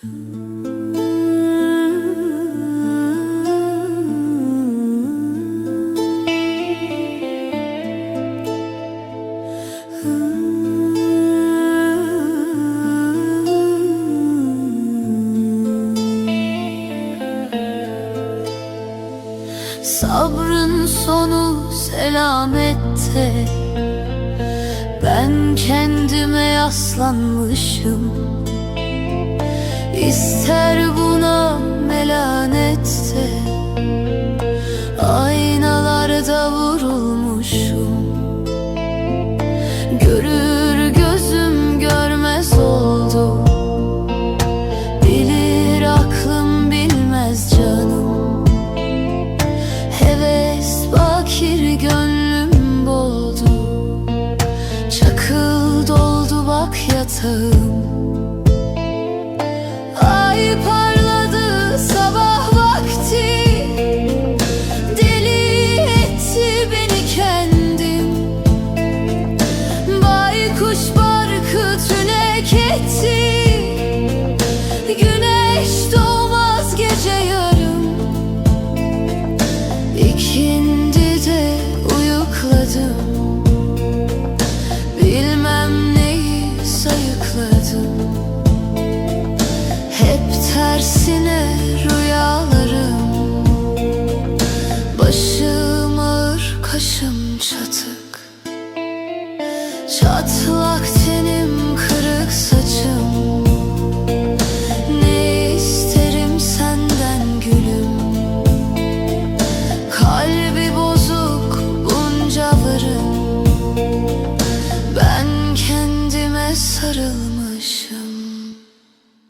Sabrın sonu selamette. Ben kendime yaslanmışım İster buna melanette Aynalarda vurulmuşum. Görür gözüm görmez oldu. Bilir aklım bilmez canım. Heves bakir gönlüm boldu. Çakıl doldu bak yatağım öylesine rüyalarım. Başım ağır kaşım çatık. Çatlak tenim kırık saçım. Ne isterim senden gülüm? Kalbi bozuk bunca varım. Ben kendime sarılmam